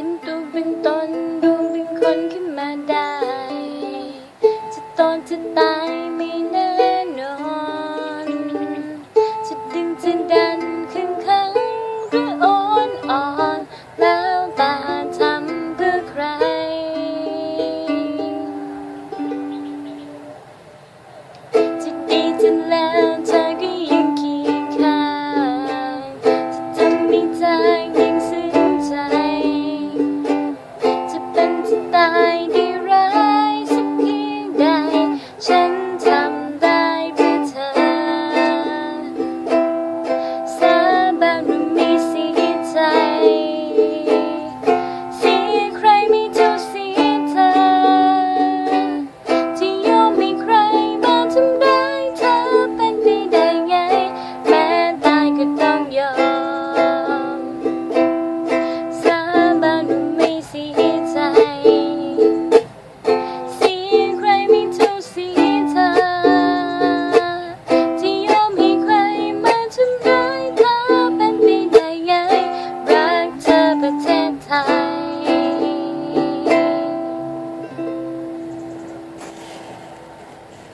เป็นตัวเป็นตนดูเป็นคนขึ้นมาได้ จะตอนจะตายไม่แน่นอน จะดึงจะได้ chúng ta.